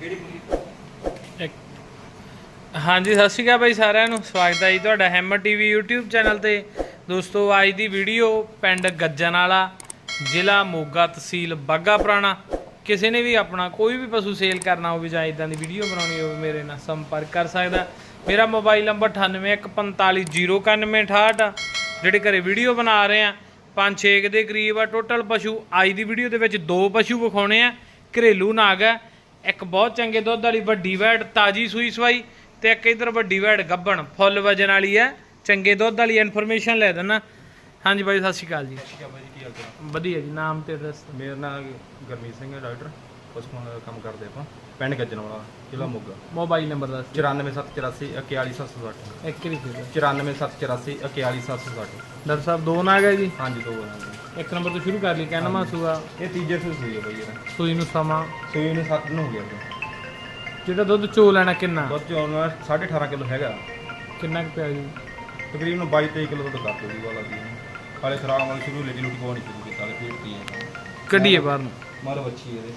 ਕਿਹੜੀ ਹਾਂਜੀ, ਸਤਿ ਸ਼੍ਰੀ ਅਕਾਲ ਬਾਈ ਸਾਰਿਆਂ ਨੂੰ। ਸਵਾਗਤ ਹੈ ਜੀ ਤੁਹਾਡਾ ਹੈਮਰ ਟੀਵੀ YouTube ਚੈਨਲ ਤੇ। ਦੋਸਤੋ, ਅੱਜ ਦੀ ਵੀਡੀਓ ਪਿੰਡ ਗੱਜਣ ਵਾਲਾ, ਜ਼ਿਲ੍ਹਾ ਮੋਗਾ ਤਹਿਸੀਲ ਬਾਗਾ ਪੁਰਾਣਾ। ਕਿਸੇ ਨੇ ਵੀ ਆਪਣਾ ਕੋਈ ਵੀ ਪਸ਼ੂ ਸੇਲ ਕਰਨਾ ਹੋਵੇ ਜਾਂ ਇਦਾਂ ਦੀ ਵੀਡੀਓ ਬਣਾਉਣੀ ਹੋਵੇ, ਮੇਰੇ ਨਾਲ ਸੰਪਰਕ ਕਰ ਸਕਦਾ। ਮੇਰਾ ਮੋਬਾਈਲ ਨੰਬਰ 9815409168 ਜਿਹੜੇ ਘਰੇ ਵੀਡੀਓ ਬਣਾ ਰਹੇ ਆ, ਪੰਜ ਛੇ ਕੁ ਦੇ ਕਰੀਬ ਆ। ਟੋਟਲ ਪਸ਼ੂ ਅੱਜ ਦੀ ਵੀਡੀਓ ਦੇ ਵਿੱਚ ਦੋ ਪਸ਼ੂ ਵਿਖਾਉਣੇ ਆ। ਘਰੇਲੂ ਨਾਗ ਹੈ ਇੱਕ ਬਹੁਤ ਚੰਗੇ ਦੁੱਧ ਵਾਲੀ ਵੱਡੀ ਵੈੜ ਤਾਜੀ ਸੂਈ ਸਵਾਈ ਤੇ ਇੱਕ ਇਧਰ ਵੱਡੀ ਵੈੜ ਗੱਬਣ। ਫੁੱਲ ਵਜਨ ਵਾਲੀ ਹੈ। ਚੰਗੇ ਦੁੱਧ ਵਾਲੀ ਇਨਫੋਰਮੇਸ਼ਨ ਲੈ ਦੇਣਾ ਹਾਂਜੀ ਬਾਈ ਸਤਿ ਸ਼੍ਰੀ ਅਕਾਲ ਜੀ। ਠੀਕ ਬਾਈ ਕੀ ਹਾਲ ਚਾਲ? ਵਧੀਆ ਜੀ ਨਾਮ ਤੇ ਐਡਰੈਸ ਮੇਰਾ ਨਾਮ ਗਰਮੀਤ ਸਿੰਘ ਹੈ ਡਾਕਟਰ। ਪਸ਼ੂਆਂ ਦਾ ਕੰਮ ਕਰਦੇ ਆਪਾਂ। ਪਿੰਡ ਗੱਜਣਵਾਲਾ ਜ਼ਿਲ੍ਹਾ ਮੋਗਾ। ਮੋਬਾਈਲ ਨੰਬਰ ਦੱਸ 94784 41760 ਇੱਕ ਹੀ ਫਿਰ 94784 41760 ਡਾਕਟਰ ਸਾਹਿਬ ਦੋ ਨਾਗ ਹੈ ਜੀ? ਹਾਂਜੀ ਦੋ ਦੇ ਇੱਕ ਨੰਬਰ ਤੋਂ ਸ਼ੁਰੂ ਕਰ ਲਈ ਕਹਿਣਾ ਮਾਸੂਆ ਇਹ ਤੀਜੇ ਸੂਈ ਹੈ ਬਾਈ ਇਹਦਾ। ਸੂਈ ਨੂੰ ਸਮਾਂ। ਸੂਈ ਨੂੰ 7 ਦਿਨ ਹੋ ਗਿਆ ਜੀ ਜਿਹੜਾ ਦੁੱਧ ਚੋ ਲੈਣਾ ਕਿੰਨਾ? ਦੁੱਧ ਚੋਂ 18.5 ਕਿਲੋ ਹੈਗਾ। ਕਿੰਨਾ ਕੁ ਪਿਆ ਜੀ? ਤਕਰੀਬਨ 22 23 ਕਿਲੋ ਦੁੱਧ ਕਰ ਦੂਗੀ ਵਾਲਾ ਦੀ ਹਾਲੇ ਖਰਾਬ ਵਾਲੀ ਸ਼ੁਰੂ ਲੈ ਜੀ ਲੁੱਟ ਕੋਣੀ ਸ਼ੁਰੂ ਕੀਤਾ ਫੇਰ ਕੀ ਹੈ ਕੱਢੀਏ ਬਾਹਰ ਨੂੰ? ਮਾਰ ਬੱਚੀ ਇਹਦੇ।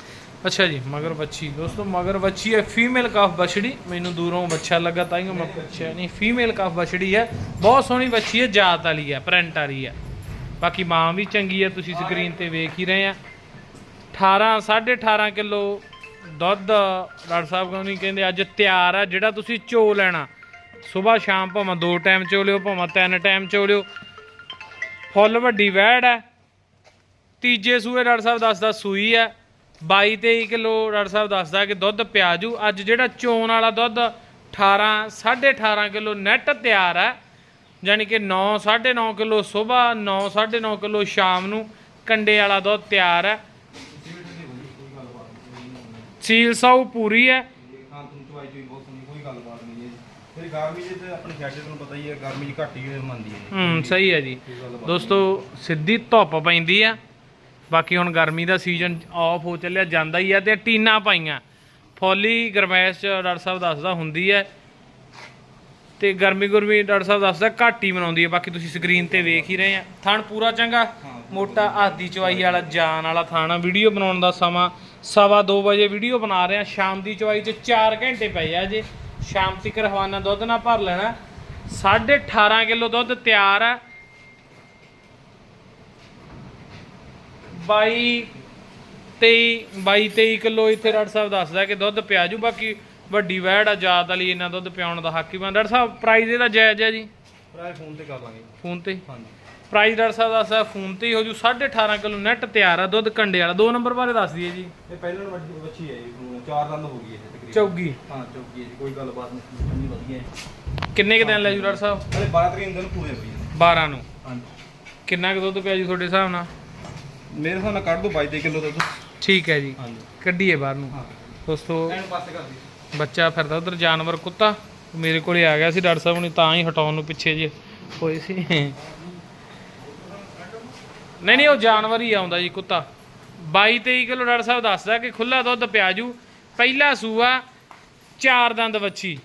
ਅੱਛਾ ਜੀ ਮਗਰ ਬੱਚੀ ਦੋਸਤੋ ਮਗਰ ਬੱਚੀ ਹੈ ਫੀਮੇਲ ਕਾਫ ਬਛੜੀ ਮੈਨੂੰ ਦੂਰੋਂ ਬੱਚਾ ਲੱਗਾ ਤਾਂ ਹੀ ਮੈਂ ਪੁੱਛਿਆ ਨਹੀਂ। ਫੀਮੇਲ ਕਾਫ ਬਛੜੀ ਹੈ ਬਹੁਤ ਸੋਹਣੀ ਬੱਚੀ ਹੈ ਜਾਤ ਵਾਲੀ ਹੈ ਪ੍ਰਿੰਟ ਵਾਲੀ ਹੈ। ਬਾਕੀ ਮਾਂ ਵੀ ਚੰਗੀ ਹੈ ਤੁਸੀਂ ਸਕਰੀਨ ਤੇ ਵੇਖ ਹੀ ਰਹੇ ਆ। 18 18.5 ਕਿਲੋ ਦੁੱਧ ਡਾਕਟਰ ਸਾਹਿਬ ਕਹਿੰਦੇ ਕਹਿੰਦੇ, ਅੱਜ ਤਿਆਰ ਆ, ਜਿਹੜਾ ਤੁਸੀਂ ਚੋ ਲੈਣਾ। ਸਵੇਰ ਸ਼ਾਮ ਭਾਵੇਂ ਦੋ ਟਾਈਮ ਚੋ ਲਿਓ, ਭਾਵੇਂ ਤਿੰਨ ਟਾਈਮ ਚੋ ਲਿਓ। ਫੁੱਲ ਵੱਡੀ ਵੈੜ ਹੈ ਤੀਜੇ ਸੂਏ ਡਾਕਟਰ ਸਾਹਿਬ ਦੱਸਦਾ ਸੂਈ ਹੈ 22 23 ਕਿਲੋ ਡਾਕਟਰ ਸਾਹਿਬ ਦੱਸਦਾ ਕਿ ਦੁੱਧ ਪਿਆਜੂ ਅੱਜ ਜਿਹੜਾ ਚੋਣ ਵਾਲਾ ਦੁੱਧ 18 18.5 ਕਿਲੋ ਨੈਟ ਤਿਆਰ ਹੈ ਯਾਨੀ ਕਿ 9 9.5 ਕਿਲੋ ਸਵੇਰ 9 9.5 ਕਿਲੋ ਸ਼ਾਮ ਨੂੰ ਕੰਡੇ ਵਾਲਾ ਦੁੱਧ ਤਿਆਰ ਹੈ। ਸੀਲ ਸਾਊ ਪੂਰੀ ਹੈ। ਹਾਂ ਹੈ ਹੀ ਹੈ ਹੀ ਹੈ। ਹੂੰ ਸਹੀ ਹੈ ਜੀ। ਦੋਸਤੋ ਸਿੱਧੀ ਧੁੱਪ ਪੈਂਦੀ ਆ ਬਾਕੀ ਹੁਣ ਗਰਮੀ ਦਾ ਸੀਜ਼ਨ ਆਫ ਹੋ ਚੱਲਿਆ ਜਾਂਦਾ ਹੀ ਆ ਤੇ ਟੀਨਾ ਪਾਈਆਂ। ਫੋਲੀ ਗਰਮੈਸ਼ ਚ ਡਾਕਟਰ ਸਾਹਿਬ ਦੱਸਦਾ ਹੁੰਦੀ ਹੈ ਤੇ ਗਰਮੀ ਗੁਰਮੀ ਡਾਕਟਰ ਸਾਹਿਬ ਦੱਸਦਾ ਘੱਟ ਹੀ ਮਨਾਉਂਦੀ ਹੈ, ਬਾਕੀ ਤੁਸੀਂ ਸਕਰੀਨ ਤੇ ਵੇਖ ਹੀ ਰਹੇ ਆ। ਥਣ ਪੂਰਾ ਚੰਗਾ? ਮੋਟਾ ਆਦੀ ਚਵਾਈ ਵਾਲਾ ਜਾਨ ਵਾਲਾ ਥਾਣਾ ਵੀਡੀਓ ਬਣਾਉਣ ਦਾ ਸਮਾਂ ਸਵਾ 2 ਵਜੇ ਵੀਡੀਓ ਬਣਾ ਰਹੇ ਆ। ਸ਼ਾਮ ਦੀ ਚਵਾਈ ਚ 4 ਘੰਟੇ ਪਏ ਆ ਜੇ ਸ਼ਾਮ ਤੱਕ ਰਵਾਨਾ ਦੁੱਧ ਨਾ ਭਰ ਲੈਣਾ। 18.5 ਕਿਲੋ ਦੁੱਧ ਤਿਆਰ ਆ। ਬਾਈ 23 22 23 ਕਿਲੋ ਇੱਥੇ ਡਾਕਟਰ ਸਾਹਿਬ ਦੱਸਦਾ ਕਿ ਦੁੱਧ ਪਿਆ ਜੂ। ਬਾਕੀ ਵੱਡੀ ਵੈੜ ਆ ਜਾਤ ਵਾਲੀ ਇਹਨਾਂ ਦੁੱਧ ਪਿਆਉਣ ਦਾ ਹੱਕ ਹੀ ਬਣ ਡਾਕਟਰ ਸਾਹਿਬ ਪ੍ਰਾਈਸ ਇਹਦਾ ਜਾਇਜ਼ ਹੈ ਜੀ? ਭਰਾ ਫੋਨ ਤੇ ਕਰ ਲਾਂਗੇ। ਫੋਨ ਤੇ? ਹਾਂਜੀ। ਪ੍ਰਾਈਸ ਡਾਕਟਰ ਸਾਹਿਬ ਦੱਸਦਾ ਫੋਨ ਤੇ ਹੀ ਹੋ ਜੂ। 18.5 ਕਿਲੋ ਨੈਟ ਤਿਆਰ ਆ ਦੁੱਧ ਕੰਡੇ ਵਾਲਾ। ਦੋ ਨੰਬਰ ਬਾਰੇ ਦੱਸ ਦਈਏ ਜੀ। ਇਹ ਪਹਿਲਾਂ ਨੂੰ ਵੱਡੀ ਬੱਚੀ ਹੈ ਜੀ ਚਾਰ ਦੰਦ ਹੋ ਗਈ ਇਹ ਤਕਰੀਬਨ। ਚੌਗੀ। ਹਾਂ ਹੈ ਜੀ। ਕੋਈ ਗੱਲਬਾਤ ਨਹੀਂ ਵਧੀਆ ਹੈ। ਕਿੰਨੇ ਕੁ ਦਿਨ ਲੈ ਜੂ ਡਾਕਟਰ ਸਾਹਿਬ? ਹਲੇ 12 ਤਰੀਕ ਦਿਨ ਪੂਰੇ ਹੋਈ ਹੈ 12 ਨੂੰ। ਹਾਂਜੀ। ਕਿੰਨਾ ਕੁ ਦੁੱਧ ਪਿਆ ਜੂ ਤੁਹਾਡੇ ਹਿਸਾਬ ਨਾਲ? ਮੇਰੇ ਹਿਸਾਬ ਨਾਲ ਕੱਢ ਦੋ 22 ਕਿਲੋ ਦੁੱਧ। ਠੀਕ ਹੈ ਜੀ। ਹਾਂਜੀ। ਕੱਢੀਏ ਬਾਹਰ ਨੂੰ। ਹਾਂ। ਦੋਸਤੋ ਬੱਚਾ ਫਿਰਦਾ ਉਧਰ ਜਾਨਵਰ ਕੁੱਤਾ। ਮੇਰੇ ਕੋਲੇ ਆ ਗਿਆ ਸੀ ਡਾਕਟਰ ਸਾਹਿਬ ਨੇ ਤਾਂ ਹੀ ਹਟਾਉਣ ਨੂੰ ਪਿੱਛੇ ਜੇ ਹੋਏ ਸੀ। ਨਹੀਂ ਨਹੀਂ ਉਹ ਜਾਨਵਰ ਹੀ ਆਉਂਦਾ ਜੀ ਕੁੱਤਾ। 22 23 ਕਿਲੋ ਡਾਕਟਰ ਸਾਹਿਬ ਦੱਸਦਾ ਕਿ ਖੁੱਲਾ ਦੁੱਧ ਪਿਆਜੂ। ਪਹਿਲਾ ਸੂਆ ਚਾਰ ਦੰਦ ਵੱਛੀ।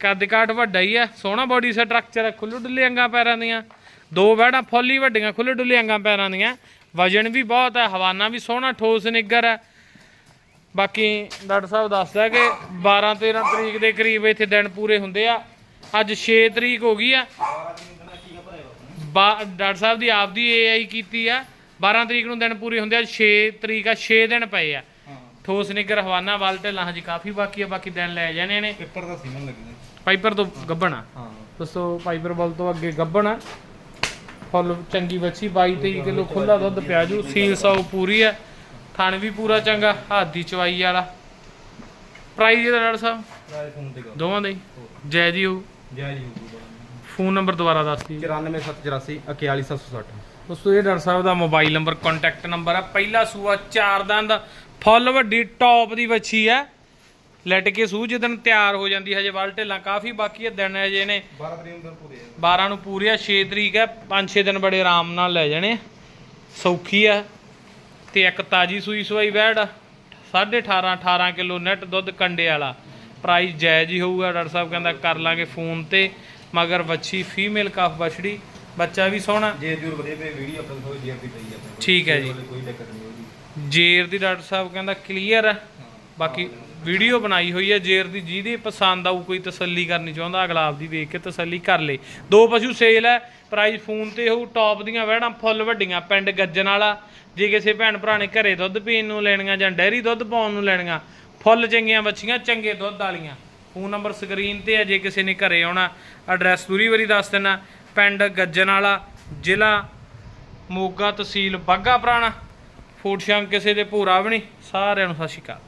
ਕੱਦ ਕਾਠ ਵੱਡਾ ਹੀ ਆ ਸੋਹਣਾ ਬੋਡੀ ਸਟਰਕਚਰ ਹੈ ਖੁੱਲ੍ਹ ਡੁੱਲੇ ਅੰਗਾਂ ਪੈਰਾਂ ਦੀਆਂ। ਦੋ ਵੈੜਾਂ ਫੁੱਲੀ ਵੱਡੀਆਂ ਖੁੱਲ੍ਹ ਡੁੱਲੇ ਅੰਗਾਂ ਪੈਰਾਂ ਦੀਆਂ। ਵਜਨ ਵੀ ਬਹੁਤ ਹੈ ਹਵਾਨਾ ਵੀ ਸੋਹਣਾ ਠੋਸ ਨਿੱਗਰ ਹੈ ਬਾਕੀ ਡਾਕਟਰ ਸਾਹਿਬ ਦੱਸਦਾ ਕਿ 12 13 ਤਰੀਕ ਦੇ ਕਰੀਬ ਇੱਥੇ ਦਿਨ ਪੂਰੇ ਹੁੰਦੇ ਆ। ਅੱਜ 6 ਤਰੀਕ ਹੋ ਗਈ ਆ। ਡਾਕਟਰ ਸਾਹਿਬ ਦੀ ਆਪਦੀ ਏਆਈ ਕੀਤੀ ਆ। 12 ਤਰੀਕ ਨੂੰ ਦਿਨ ਪੂਰੇ ਹੁੰਦੇ ਆ 6 ਤਰੀਕ ਆ 6 ਦਿਨ ਪਏ ਆ। ਠੋਸ ਨਿੱਗਰ ਹਵਾਨਾ ਵੱਲ ਢਿੱਲਾਂ ਹਜੇ ਕਾਫੀ ਬਾਕੀ ਆ ਬਾਕੀ ਦਿਨ ਲੈ ਜਾਣੇ ਨੇ। ਪੇਪਰ ਦਾ ਸੀਮਨ ਲੱਗਣਾ ਪਾਈਪਰ ਤੋਂ ਗੱਬਣਾ। ਹਾਂ। ਦੋਸਤੋ ਪਾਈਪਰ ਬਲ ਤੋਂ ਅੱਗੇ ਗੱਬਣਾ। ਫੁੱਲ ਚੰਗੀ ਬੱਚੀ 22 23 ਕਿਲੋ ਖੁੱਲਾ ਦੁੱਧ ਪਿਆਜੂ ਸੀਲ ਸਾਊ ਪੂਰੀ ਆ। ਥਣ ਵੀ ਪੂਰਾ ਚੰਗਾ ਹੱਥ ਦੀ ਚਵਾਈ ਵਾਲਾ। ਪ੍ਰਾਈਸ ਇਹਦਾ ਡਾਕਟਰ ਸਾਹਿਬ? ਫੋਨ ਤੇ ਦੋਵਾਂ ਦਾ ਹੀ? ਜੈ ਜੀ ਹੋ। ਜੈ ਜੀ ਫੋਨ ਨੰਬਰ ਦੁਬਾਰਾ ਦੱਸ ਦਿਓ। 94784 41760 ਦੋਸਤੋ ਇਹ ਡਾਕਟਰ ਸਾਹਿਬ ਦਾ ਮੋਬਾਈਲ ਨੰਬਰ ਕੰਟੈਕਟ ਨੰਬਰ ਆ। ਪਹਿਲਾ ਸੂਆ ਚਾਰ ਦੰਦ। ਫੁੱਲ ਵੱਡੀ ਟੌਪ ਦੀ ਵੱਛੀ ਆ। ਲੈਟ ਕੇ ਸੂ ਜਦੋਂ ਤਿਆਰ ਹੋ ਜਾਂਦੀ ਹਜੇ ਵੱਲ ਢੇਲਾਂ ਕਾਫੀ ਬਾਕੀ ਆ ਦਿਨ ਹਜੇ ਨੇ। 12 ਤਰੀਕ ਨੂੰ ਪੂਰੇ ਹੈ 12 ਨੂੰ ਪੂਰੇ ਆ 6 ਤਰੀਕ ਹੈ 5-6 ਦਿਨ ਬੜੇ ਆਰਾਮ ਨਾਲ ਲੈ ਜਾਣੇ ਸੌਖੀ ਆ। ਤੇ ਇੱਕ ਤਾਜੀ ਸੂਈ ਸਵਾਈ ਵੈੜ 18.5 18 ਕਿਲੋ ਨੈਟ ਦੁੱਧ ਕੰਡੇ ਵਾਲਾ ਪ੍ਰਾਈਸ ਜਾਇਜ਼ ਹੀ ਹੋਊਗਾ ਡਾਕਟਰ ਸਾਹਿਬ ਕਹਿੰਦਾ ਕਰ ਲਾਂਗੇ ਫੋਨ ਤੇ ਮਗਰ ਵੱਛੀ ਫੀਮੇਲ ਕਾਫ ਬਛੜੀ ਬੱਚਾ ਵੀ ਸੋਹਣਾ ਜੇ ਜੂਰ ਵਧੇ ਪਏ ਵੀਡੀਓ ਆਪਣੇ ਜੇਬ ਦੀ ਪਈ ਕੋਲ। ਠੀਕ ਹੈ ਜੀ। ਕੋਈ ਦਿੱਕਤ ਨਹੀਂ ਹੋਗੀ ਜੇਰ ਦੀ ਡਾਕਟਰ ਸਾਹਿਬ ਕਹਿੰਦਾ ਕਲੀਅਰ ਹੈ ਬਾਕੀ ਵੀਡੀਓ ਬਣਾਈ ਹੋਈ ਹੈ, ਜੇਰ ਦੀ ਜਿਹਦੀ ਪਸੰਦ ਆਊ, ਕੋਈ ਤਸੱਲੀ ਕਰਨੀ ਚਾਹੁੰਦਾ, ਅਗਲਾ ਆਪਦੀ ਵੇਖ ਕੇ ਤਸੱਲੀ ਕਰ ਲੇ। ਦੋ ਪਸ਼ੂ ਸੇਲ ਹੈ ਪ੍ਰਾਈਸ ਫੋਨ ਤੇ ਹੋਊ ਟੌਪ ਦੀਆਂ ਵਹਿੜਾਂ ਫੁੱਲ ਵੱਡੀਆਂ, ਪਿੰਡ ਗੱਜਣ ਵਾਲਾ। ਜੇ ਕਿਸੇ ਭੈਣ ਭਰਾ ਨੇ ਘਰੇ ਦੁੱਧ ਪੀਣ ਨੂੰ ਲੈਣੀਆਂ ਜਾਂ ਡੈਰੀ ਦੁੱਧ ਪਾਉਣ ਨੂੰ ਲੈਣੀਆਂ, ਫੁੱਲ ਚੰਗੀਆਂ ਬੱਚੀਆਂ ਚੰਗੇ ਦੁੱਧ ਵਾਲੀਆਂ। ਫੋਨ ਨੰਬਰ ਸਕਰੀਨ ਤੇ ਹੈ, ਜੇ ਕਿਸੇ ਨੇ ਘਰੇ ਆਉਣਾ ਐਡਰੈਸ ਪੂਰੀ ਵਾਰੀ ਦੱਸ ਦੇਣਾ। ਪਿੰਡ ਗੱਜਣ ਵਾਲਾ, ਜ਼ਿਲ੍ਹਾ ਮੋਗਾ ਤਹਿਸੀਲ ਬਾਗਾ ਪੁਰਾਣਾ। ਫੂਡ ਸ਼ੰਕ ਕਿਸੇ ਦੇ ਭੂਰਾ ਵੀ ਨਹੀਂ, ਸਾਰਿਆਂ ਨੂੰ ਸਤਿ ਸ਼੍ਰੀ ਅਕਾਲ।